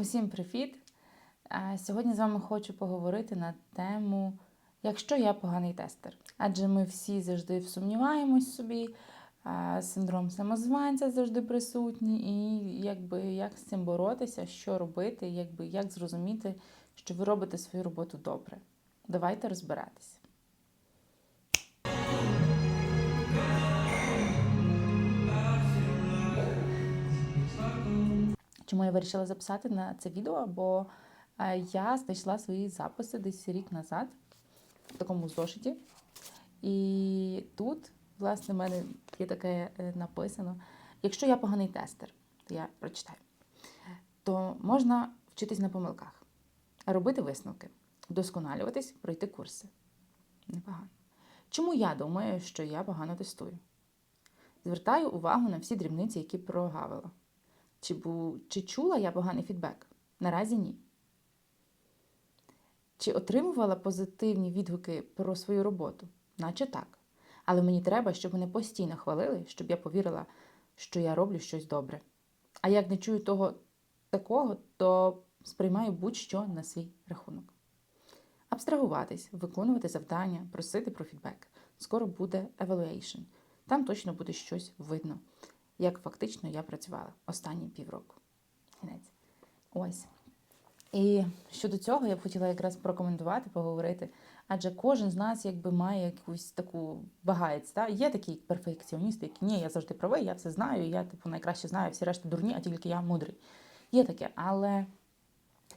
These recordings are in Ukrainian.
Усім привіт! Сьогодні з вами хочу поговорити на тему, якщо я поганий тестер. Адже ми всі завжди сумніваємось собі, синдром самозванця завжди присутній, і якби як з цим боротися, що робити, якби як зрозуміти, що ви робите свою роботу добре. Давайте розбиратися. Чому я вирішила записати на це відео? Бо е, я знайшла свої записи десь рік назад в такому зошиті. І тут, власне, в мене є таке е, написано: якщо я поганий тестер, то я прочитаю, то можна вчитись на помилках, робити висновки, вдосконалюватись, пройти курси. Непогано. Чому я думаю, що я погано тестую? Звертаю увагу на всі дрібниці, які прогавила. Чи, бу... Чи чула я поганий фідбек? Наразі ні. Чи отримувала позитивні відгуки про свою роботу? Наче так. Але мені треба, щоб мене постійно хвалили, щоб я повірила, що я роблю щось добре. А як не чую того такого, то сприймаю будь-що на свій рахунок. Абстрагуватись, виконувати завдання, просити про фідбек. Скоро буде evaluation. Там точно буде щось видно як фактично я працювала останні півроку. Кінець. Ось. І щодо цього я б хотіла якраз прокоментувати, поговорити. Адже кожен з нас якби має якусь таку багаєць. Та? Є такі перфекціоністи, які ні, я завжди правий, я все знаю, я типу найкраще знаю, всі решта дурні, а тільки я мудрий. Є таке, але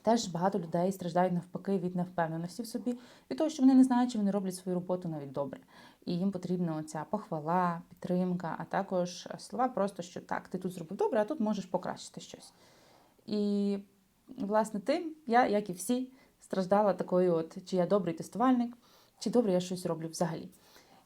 теж багато людей страждають навпаки від невпевненості в собі, від того, що вони не знають, чи вони роблять свою роботу навіть добре. І їм потрібна ця похвала, підтримка, а також слова просто, що так, ти тут зробив добре, а тут можеш покращити щось. І, власне, тим я, як і всі, страждала такою, от, чи я добрий тестувальник, чи добре я щось роблю взагалі.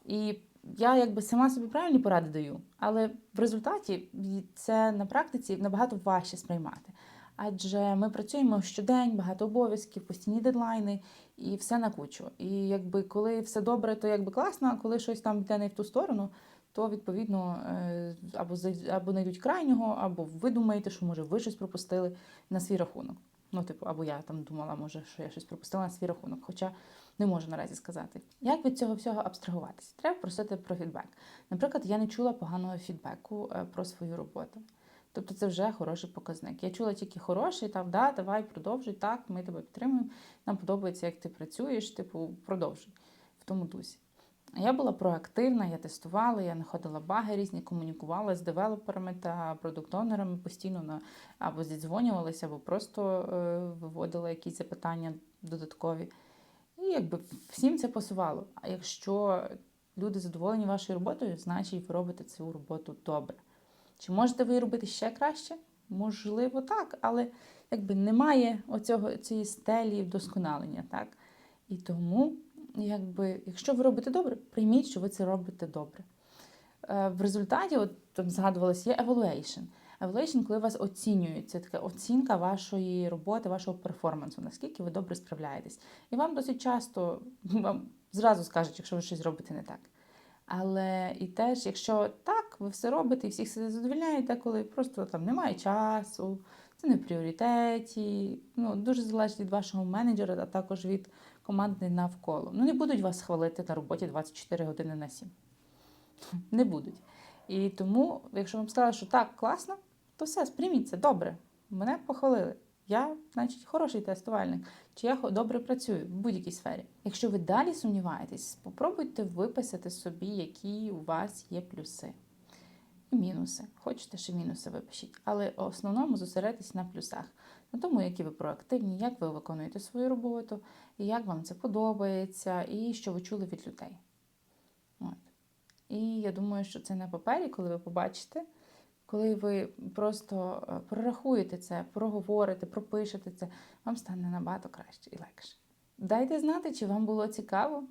І я якби сама собі правильні поради даю, але в результаті це на практиці набагато важче сприймати. Адже ми працюємо щодень, багато обов'язків, постійні дедлайни і все на кучу. І якби коли все добре, то якби класно, а коли щось там йде не в ту сторону, то відповідно е, або або знайдуть крайнього, або ви думаєте, що може ви щось пропустили на свій рахунок. Ну, типу, або я там думала, може, що я щось пропустила на свій рахунок, хоча не можу наразі сказати. Як від цього всього абстрагуватися? Треба просити про фідбек. Наприклад, я не чула поганого фідбеку е, про свою роботу. Тобто це вже хороший показник. Я чула тільки хороший, там, да, давай, продовжуй, так, ми тебе підтримуємо. Нам подобається, як ти працюєш, типу, продовжуй в тому дусі. Я була проактивна, я тестувала, я знаходила баги різні, комунікувала з девелоперами та продуктонерами постійно на або зідзвонювалася, або просто е, виводила якісь запитання додаткові. І якби всім це пасувало. А якщо люди задоволені вашою роботою, значить ви робите цю роботу добре. Чи можете ви робити ще краще? Можливо, так, але якби немає оцього, цієї стелі вдосконалення. так? І тому, якби, якщо ви робите добре, прийміть, що ви це робите добре. Е, в результаті, от там згадувалось, є evaluation. Evaluation, коли вас оцінюють, це така оцінка вашої роботи, вашого перформансу, наскільки ви добре справляєтесь. І вам досить часто вам зразу скажуть, якщо ви щось робите не так. Але і теж, якщо так, ви все робите і всіх все задовольняєте, коли просто там немає часу, це не в пріоритеті. Ну, Дуже залежить від вашого менеджера, а також від команди навколо. Ну, не будуть вас хвалити на роботі 24 години на 7. Не будуть. І тому, якщо вам сказали, що так, класно, то все, сприйміть це, добре. Мене похвалили. Я, значить, хороший тестувальник, чи я добре працюю в будь-якій сфері. Якщо ви далі сумніваєтесь, спробуйте виписати собі, які у вас є плюси мінуси. Хочете, ще мінуси випишіть, але в основному зосередьтесь на плюсах, на тому, які ви проактивні, як ви виконуєте свою роботу, і як вам це подобається, і що ви чули від людей. От. І я думаю, що це на папері, коли ви побачите. Коли ви просто е, прорахуєте це, проговорите, пропишете це, вам стане набагато краще і легше. Дайте знати, чи вам було цікаво,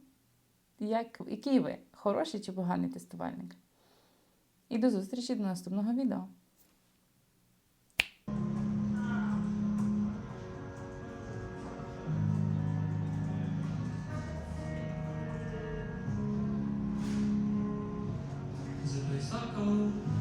як, який ви хороший чи поганий тестувальник. І до зустрічі до наступного відео. circle.